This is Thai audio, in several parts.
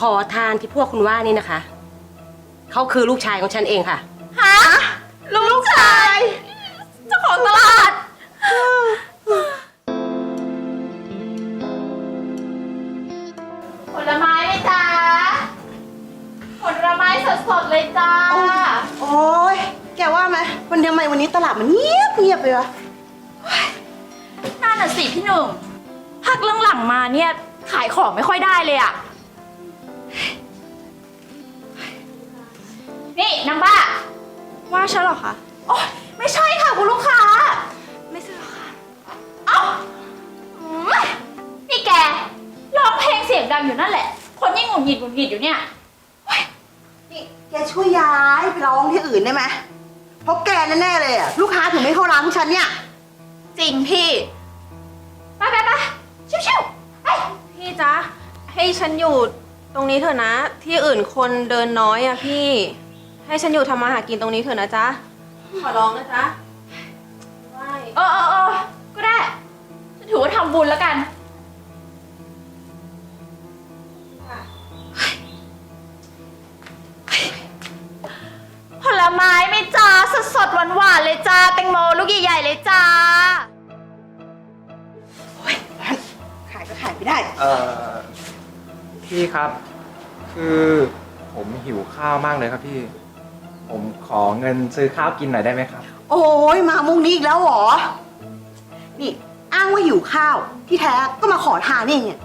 ขอทานที่พวกคุณว่านี่นะคะ เขาคือลูกชายของฉันเองค่ะ ฮะลูกชายเจ้าของตลาด ผลไม้ไหมจ๊ะผลไม้สดๆเลยจ้า โอ้ยแกว่าไหมวันทำไมวันนี้ตลาดมันเงียบเงียบไปวะนั่นน่ะสิพี่หนุ่มพักหลังๆมาเนี่ยขายของไม่ค่อยได้เลยอะ นี่นางบ้า ว่าฉันเหรอคะโอ๊ยไม่ใช่ค่ะคุณลูกค้า ไม่ซื้อหรอกค่ะ เอ้าอืมนี่แกร้องเพลงเสียงดังอยู่นั่นแหละ คนยิ่งหงุดหงิดหงุดหงิดอยู่เนี่ย นี่แกช่วยย้ายไปร้องที่อื่นได้ไหมเพราะแกแน่ๆเลยอะลูกค้าถึงไม่เข้าร้านของฉันเนี่ย จริงพี่ ไปไปไปชิวๆไปพี่จ๊ะ ให้ฉันอยู่ตรงนี้เถอะนะ ที่อื่นคนเดินน้อยอะพี่ ให้ฉันอยู่ทำมาหากินตรงนี้เถอะนะจ๊ะ ขอร้องนะจ๊ะไหว้เออเออเออก็ได้ฉันถือว่าทำบุญแล้วกันผลไม้ไหม่จ้าสดสดหวานหวานๆเลยจ้าแตงโมลูกใหญ่ๆเลยจ้า ขายก็ขายไม่ได้ เอ่อพี่ครับ คือผมหิวข้าวมากเลยครับพี่ ผมขอเงินซื้อข้าวกินหน่อยได้ไหมครับ โอ้ยมามุกนี้อีกแล้วเหรอ นี่อ้างว่าหิวข้าวที่แท้ก็มาขอทานนี่เนี่ย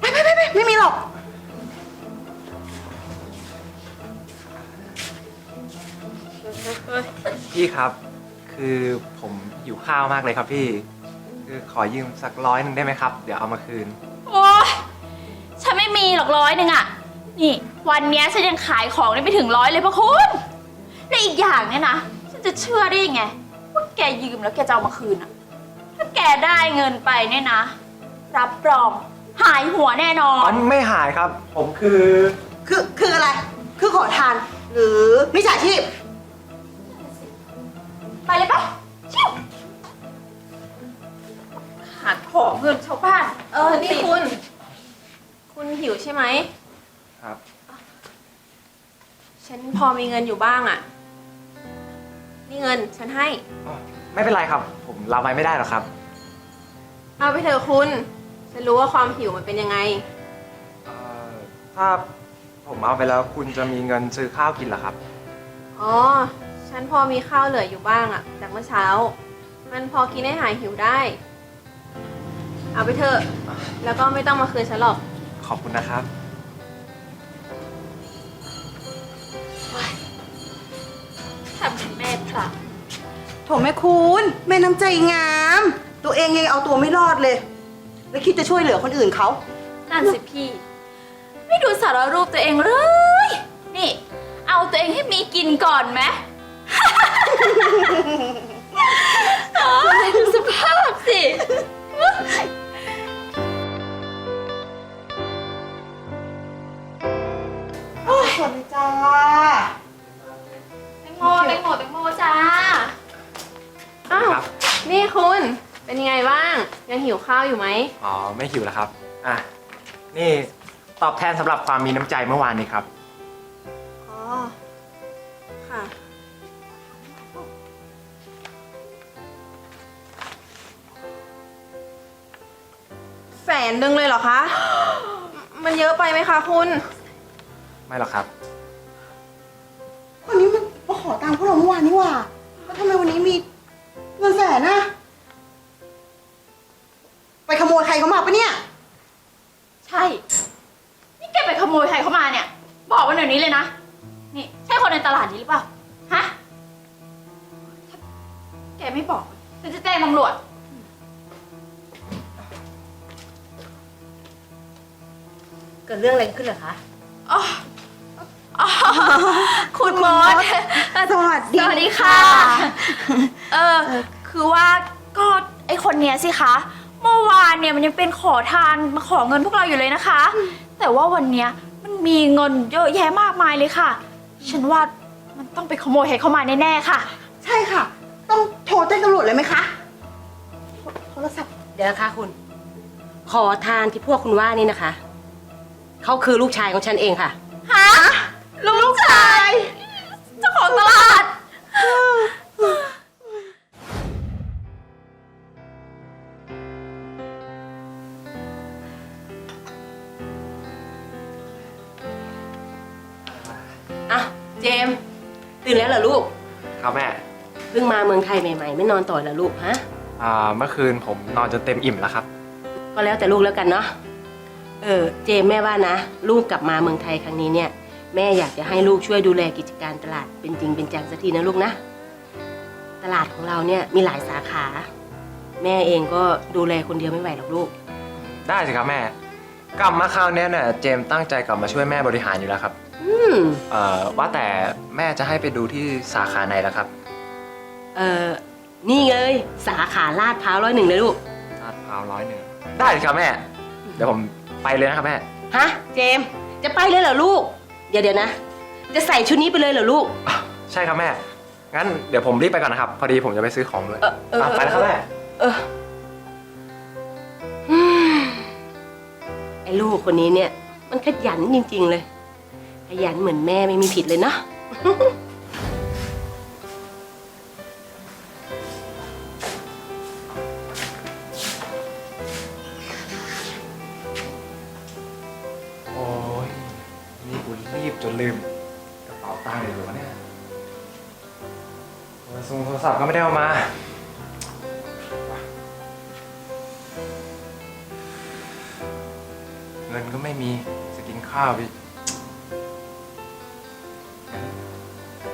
ไปไปไปไปไม่มีหรอก พี่ครับ คือผมหิวข้าวมากเลยครับพี่ คือขอยืมสักร้อยหนึ่งได้ไหมครับ เดี๋ยวเอามาคืน โอ๊ยฉันไม่มีหรอกร้อยหนึ่งอะนี่ วันเนี้ยฉันยังขายของได้ไม่ถึงร้อยเลยพะคุณและอีกอย่างเนี่ยนะฉันจะเชื่อได้ยังไงว่าแกยืมแล้วแกจะเอามาคืนอะถ้าแกได้เงินไปเนี่ยนะ รับรองหายหัวแน่นออ๋อน ไม่หายครับ ผมคือ คือคืออะไร คือขอทาน หรือมิจฉาชีพ ไปเลยปะชิวหาของเงินชาวบ้าน เออ นี่คุณ คุณหิวใช่ไหมครับ ฉันพอมีเงินอยู่บ้างอะนี่เงินฉันให้ อ๋อไม่เป็นไรครับ ผมรับไว้ไม่ได้หรอกครับ เอาไปเถอะคุณ ฉันรู้ว่าความหิวมันเป็นยังไง เอ่อถ้าผมเอาไปแล้วคุณจะมีเงินซื้อข้าวกินเหรอครับ อ๋อ ฉันพอมีข้าวเหลืออยู่บ้างอะจากเมื่อเช้า มันพอกินให้หายหิวได้ เอาไปเถอะ แล้วก็ไม่ต้องมาคืนฉันหรอก ขอบคุณนะครับ ทำเป็นแม่พระโถแม่คุณแม่น้ำใจงาม ตัวเองยังเอาตัวไม่รอดเลย แล้วคิดจะช่วยเหลือคนอื่นเขา นั่นสิพี่ ไม่ดูสารรูปตัวเองเลย นี่ เอาตัวเองให้มีกินก่อนไหมเอ้ยดูสภาพสิสวัสดีจ้าแตง โมแตงโมแตงโมจ้า อ้าว ครับ นี่คุณ เป็นยังไงบ้าง ยังหิวข้าวอยู่ไหม อ๋อ ไม่หิวแล้วครับ อะ นี่ตอบแทนสำหรับความมีน้ำใจเมื่อวานนี้ครับ อ๋อ ค่ะ แสนหนึ่งเลยเหรอคะ มันเยอะไปไหมคะคุณ ไม่หรอกครับ อตังค์พวกเราเมื่อวานนี่หว่าแล้วทำไมวันนี้มีเงินแสนนะไปขโมยใครเขามาปะเนี่ย ใช่ นี่แกไปขโมยใครเข้ามาเนี่ย บอกมาเดี๋ยวนี้เลยนะ นี่ใช่คนในตลาดนี้หรือเปล่า ฮะถ้าแกไม่บอกฉันจะแจ้งตำรวจ เกิดเรื่องอะไรขึ้นเหรอคะ อ๋อ อ๋อคุณมดสวัสดีสวัสดีค่ะ เออ คือว่าก็ไอคนเนี้ยสิคะ เมื่อวานเนี่ยมันยังเป็นขอทานมาขอเงินพวกเราอยู่เลยนะคะ แต่ว่าวันเนี้ยมันมีเงินเยอะแยะมากมายเลยค่ะ ฉันว่ามันต้องไปขโมยใครเข้ามาแน่ๆค่ะ ใช่ค่ะ ต้องโทรแจ้งตำรวจเลยไหมคะโทรศัพท์เดี๋ยวนะคะคุณ ขอทานที่พวกคุณว่านี่นะคะเเขาคือลูกชายของฉันเองค่ะ ฮะลูกชายเจ้าของตลาด อะ เจมส์ตื่นแล้วเหรอลูก ครับแม่เพิ่งมาเมืองไทยใหม่ๆ ไม่นอนต่อเหรอลูกฮะ อ่าเมื่อคืนผมนอนจนเต็มอิ่มแล้วครับ ก็แล้วแต่ลูกแล้วกันเนาะ เออ เจมส์แม่ว่านะ ลูกกลับมาเมืองไทยครั้งนี้เนี่ย แม่อยากจะให้ลูกช่วยดูแลกิจการตลาดเป็นจริงเป็นจังสักทีนะลูกนะ ตลาดของเราเนี่ยมีหลายสาขา แม่เองก็ดูแลคนเดียวไม่ไหวหรอกลูก ได้สิครับแม่ กลับมาคราวเนี้ยเนี่ยเจมส์ตั้งใจกลับมาช่วยแม่บริหารอยู่แล้วครับอืมเอ่อว่าแต่แม่จะให้ไปดูที่สาขาไหนล่ะครับเออนี่เลยสาขาลาดพร้าวร้อยหนึ่งเลยลูก ลาดพร้าวร้อยหนึ่งได้สิครับแม่ เดี๋ยวผมไปเลยนะครับแม่ ฮะ เจมส์จะไปเลยเหรอลูก เดี๋ยวเดี๋ยวนะ จะใส่ชุดนี้ไปเลยเหรอลูก อะใช่ครับแม่ งั้นเดี๋ยวผมรีบไปก่อนนะครับ พอดีผมจะไปซื้อของด้วยเออเอออะไปแล้วครับแม่ เอออืมไอ้ลูกคนนี้เนี่ย มันขยันจริง ๆ เลย ขยันเหมือนแม่ไม่มีผิดเลยเนาะ เงินก็ไม่มีจะกินข้าวอีก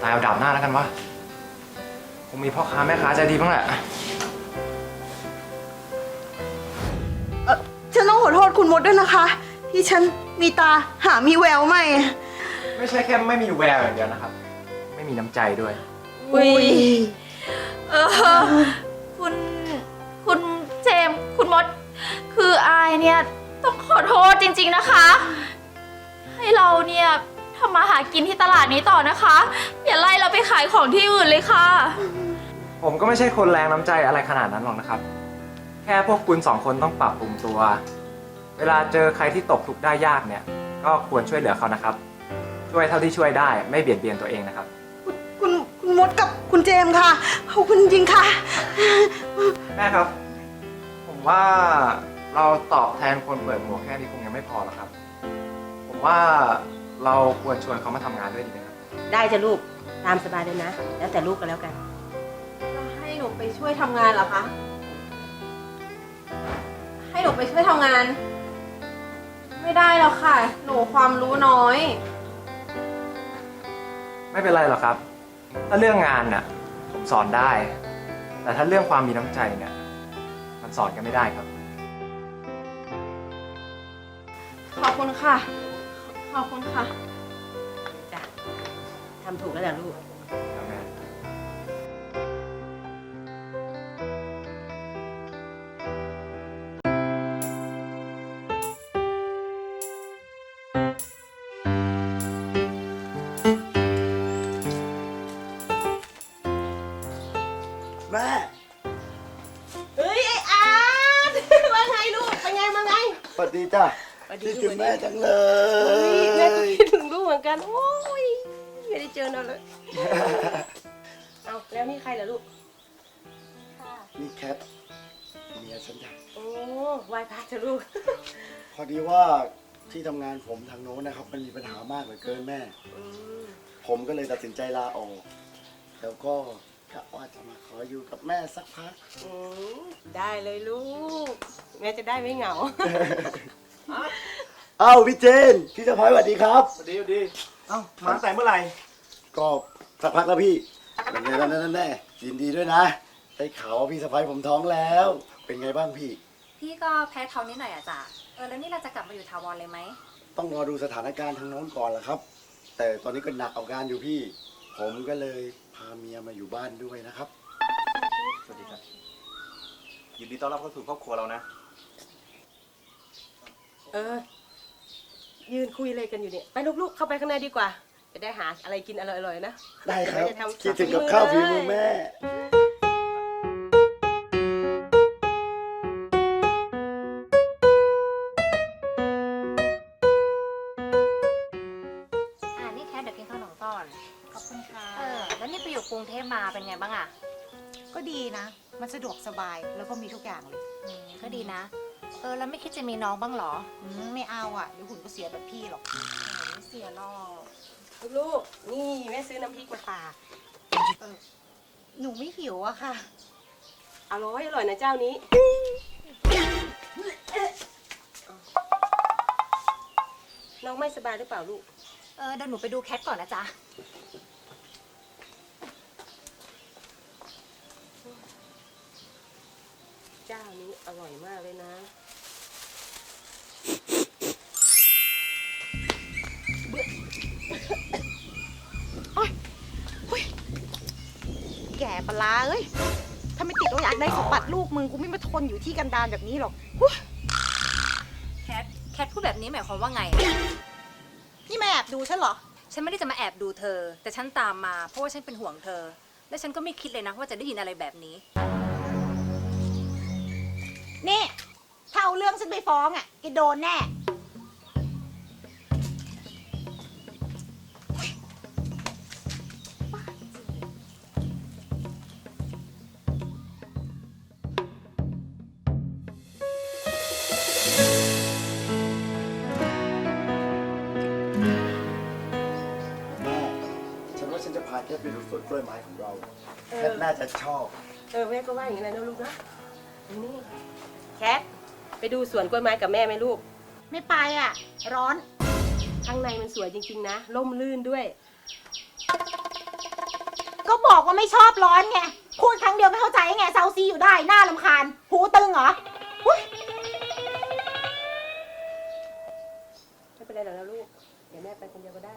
ตายเอาดาบหน้าแล้วกันวะคงมีพ่อค้าแม่ค้าใจดีบ้างแหละ เออฉันต้องขอโทษคุณมดด้วยนะคะ ที่ฉันมีตาหามีแววไม่ไม่ใช่แค่ไม่มีแววอย่างเดียวนะครับ ไม่มีน้ำใจด้วย อุ้ยเออ คืออายเนี่ยต้องขอโทษจริงๆนะคะ ให้เราเนี่ยทำมาหากินที่ตลาดนี้ต่อนะคะ อย่าไล่เราไปขายของที่อื่นเลยค่ะ ผมก็ไม่ใช่คนแรงน้ำใจอะไรขนาดนั้นหรอกนะครับ แค่พวกคุณสองคนต้องปรับปรุงตัว เวลาเจอใครที่ตกทุกข์ได้ยากเนี่ย ก็ควรช่วยเหลือเขานะครับ ช่วยเท่าที่ช่วยได้ไม่เบียดเบียนตัวเองนะครับ คุณคุณมดกับคุณเจมส์ค่ะขอบคุณจริงค่ะ แม่ครับ ผมว่า เราตอบแทนคนเปิดหมวกแค่นี้คงยังไม่พอหรอกครับ ผมว่าเราควรชวนเขามาทำงานด้วยดีไหมครับ ได้จ้ะลูกตามสบายเลยนะ แล้วแต่ลูกก็แล้วกัน จะให้หนูไปช่วยทำงานเหรอคะ ให้หนูไปช่วยทำงาน ไม่ได้แล้วค่ะ หนูความรู้น้อย ไม่เป็นไรหรอกครับ ถ้าเรื่องงานน่ะผมสอนได้ แต่ถ้าเรื่องความมีน้ำใจเนี่ยมันสอนกันไม่ได้ครับ ขอบคุณค่ะ ขอบคุณค่ะ จ้ะทำถูกแล้วละลูก ครับ ถึงสวัสดีแม่จังเลเฮ้ยแม่ก็ย คิดถึงลูกเหมือนกัน โอ้ย ไม่ได้เจอนานเลยเอาแล้วนี่ใครเหรอลูก นี่แคทเมียฉันจ้ะโอ้ไหวายพระเถอะลูก พอดีว่าที่ทำงานผมทางโน้นนะครับ มันมีปัญหามากเหลือเกินแม่ อืมผมก็เลยตัดสินใจลาออก แล้วก็กะว่าจะมาขออยู่กับแม่สักพัก อืมได้เลยลูก แม่จะได้ไม่เหงา เอ้าพี่เจนพี่สะพ้ายสวัสดีครับ สวัสดีสวัสดีเอ้ามาตั้งแต่เมื่อไหร่ก็สักพักแล้วพี่เป็นไงบ้างนั่นแน่ยินดีด้วยนะได้ข่าวว่าพี่สะพ้ายผมท้องแล้ว เป็นไงบ้างพี่ พี่ก็แพ้ท้องนิดหน่อยอะจ้ะเออแล้วนี่เราจะกลับมาอยู่ถาวรเลยไหมต้องรอดูสถานการณ์ทางโน้นก่อนละครับ แต่ตอนนี้ก็หนักเอาการอยู่พี่ ผมก็เลยพาเมียมาอยู่บ้านด้วยนะครับ สวัสดีครับ ยินดีต้อนรับเข้าสู่ครอบครัวเรานะ เออ ยืนคุยอะไรกันอยู่เนี่ยไปลูกๆเข้าไปข้างในดีกว่า จะได้หาอะไรกินอร่อยๆนะได้ครับจะทำคิดถึงกับข้าวฝีมือแม่ อ่านี่แค่เดี๋กินขนองต้อน ขอบคุณค่ะแล้วนี่ไปอยู่กรุงเทพมาเป็นไงบ้างอะ ก็ดีนะ มันสะดวกสบายแล้วก็มีทุกอย่างเลย ก็ดีนะ เออ แล้วไม่คิดจะมีน้องบ้างเหรอ อืมไม่เอาอะเดี๋ยวหุ่นก็เสียแบบพี่หรอกไม่เสียหรอกลูกๆนี่แม่ซื้อน้ำพริกมาฝากเออหนูไม่หิวอะค่ะ อร่อยอร่อยนะเจ้านี้ น้องไม่สบายหรือเปล่าลูก เออเดี๋ยวหนูไปดูแคทก่อนนะจ๊ะ นี้อร่อยมากเลยนะแก่ปลาร้าเอ้ย ถ้าไม่ติดว่าอยากได้สมบัติลูกมึงกูไม่มาทนอยู่ที่กันดารแบบนี้หรอกแคทแคทพูดแบบนี้หมายความว่าไง นี่แม่แอบดูฉันเหรอ ฉันไม่ได้จะมาแอบดูเธอ แต่ฉันตามมาเพราะว่าฉันเป็นห่วงเธอ และฉันก็ไม่คิดเลยนะว่าจะได้ยินอะไรแบบนี้ นี่ถ้าเอาเรื่องฉันไปฟ้องอะแกโดนแน่ แม่ฉันว่าฉันจะพาแค่ไปดูสวนกล้วยไม้ของเราแค่น่าจะชอบ เออแม่ก็ว่าอย่างนี้แหละนะลูกนะนี่ แคทไปดูสวนกล้วยไม้กับแม่ไหมลูก ไม่ไปอะ ร้อน ข้างในมันสวยจริง ๆ นะร่มรื่นด้วย ก็บอกว่าไม่ชอบร้อนไง พูดครั้งเดียวไม่เข้าใจไงเซาซีอยู่ได้หน้าลำคาญ หูตึงเหรออุ๊ยไม่เป็นไรหรอกนะลูก เดี๋ยวแม่ไปคนเดียวก็ได้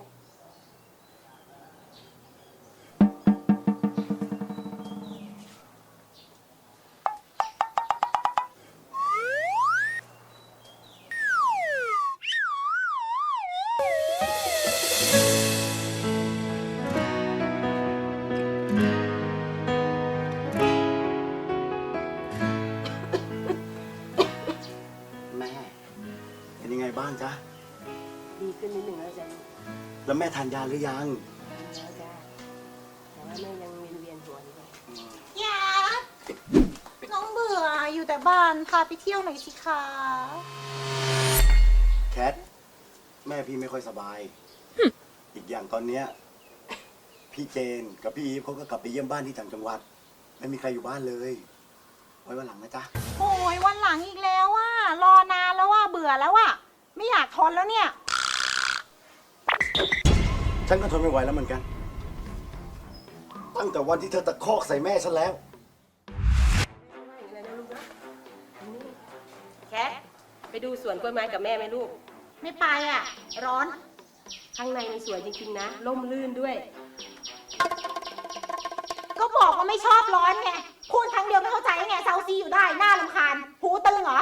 แม่ เป็นยังไงบ้างจ๊ะ ดีขึ้นนิดหนึ่งแล้วจ้ะแล้วแม่ทานยาหรือยัง แล้วจ้ะแต่ว่าแม่ยังเวียนเวียนๆหัวอยู่เลยอยากน้องเบื่ออยู่แต่บ้านพาไปเที่ยวหน่อยสิคะแคท แม่พี่ไม่ค่อยสบาย อีกอย่างตอนเนี้ย พี่เจนกับพี่อีฟเขาก็กลับไปเยี่ยมบ้านที่ต่างจังหวัด ไม่มีใครอยู่บ้านเลย ไว้วันหลังนะจ๊ะ โอ้ยวันหลังอีกแล้วว่ารอนานแล้วว่าเบื่อแล้วว่ะไม่อยากทนแล้วเนี่ย ฉันก็ทนไม่ไหวแล้วเหมือนกัน ตั้งแต่วันที่เธอตะคอกใส่แม่ฉันแล้วว่าอย่างนี้นะลูกนะนี่แคทไปดูสวนกล้วยไม้กับแม่ไหมลูก ไม่ไปอะ ร้อน ข้างในมันสวยจริงๆนะ ร่มรื่นด้วยก็บอกว่า ไม่ชอบร้อนไงพูดครั้งเดียวไม่เข้าใจไงเซาซีอยู่ได้หน้าลำคาญหูตึงเหรอ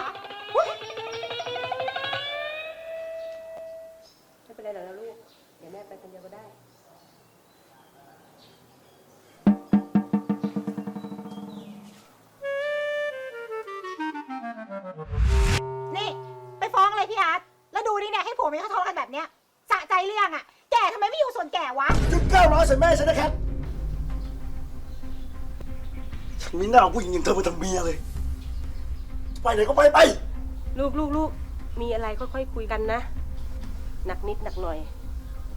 ไม่เป็นไรหรอกนะลูก เดี๋ยวแม่ไปคนเดียวก็ได้ มีหน้าผู้หญิงอย่างเธอมาทำเมียเลย ไปไหนก็ไปไป ลูกลูกลูกมีอะไรค่อยๆคุยกันนะ หนักนิดหนักหน่อย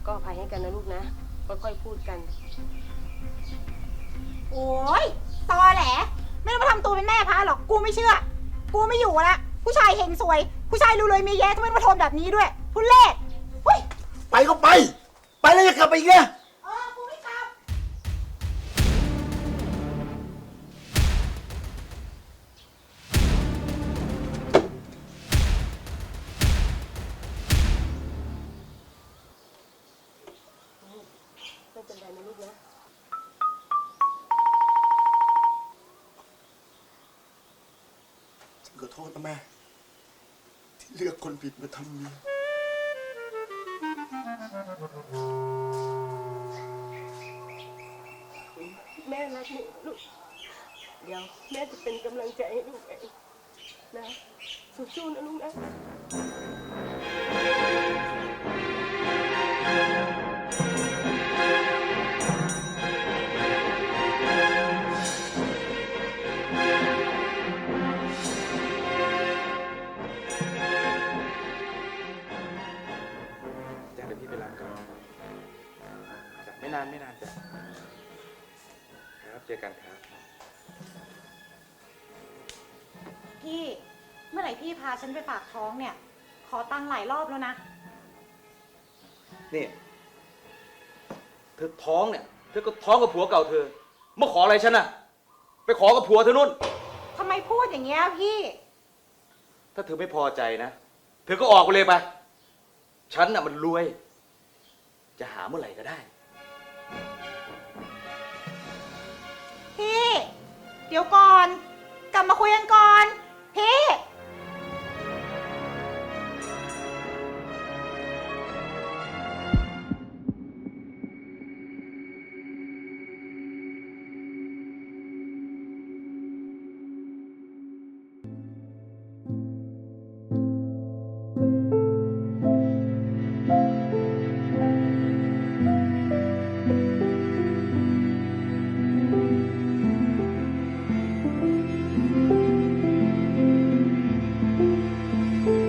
ก็อภัยให้กันนะลูกนะ ค่อยๆพูดกัน โอ้ยตอแหล ไม่ต้องมาทำตัวเป็นแม่พระหรอก กูไม่เชื่อ กูไม่อยู่ละ ผู้ชายเฮงสวย ผู้ชายรวยๆมีแย่ทำไมต้องมาทนแบบนี้ด้วยทุเล่เฮ้ย ไปก็ไป ไปแล้วจะกลับไปอีกเนี่ย นขอโทษนะแม่ ที่เลือกคนผิดมาทำเมียแม่รักหนูลูก เดี๋ยวแม่จะเป็นกำลังใจให้ลูกเองนะ สู้ๆนะลูกนะ เมื่อไหร่พี่พาฉันไปฝากท้องเนี่ย ขอตังค์หลายรอบแล้วนะ นี่เธอท้องเนี่ยเธอก็ท้องกับผัวเก่าเธอมาขออะไรฉันน่ะ ไปขอกับผัวเธอนู่น ทำไมพูดอย่างเงี้ยพี่ ถ้าเธอไม่พอใจนะ เธอก็ออกไปเลยไป ฉันน่ะมันรวย จะหาเมื่อไหร่ก็ได้ พี่ เดี๋ยวก่อน กลับมาคุยกันก่อน พี่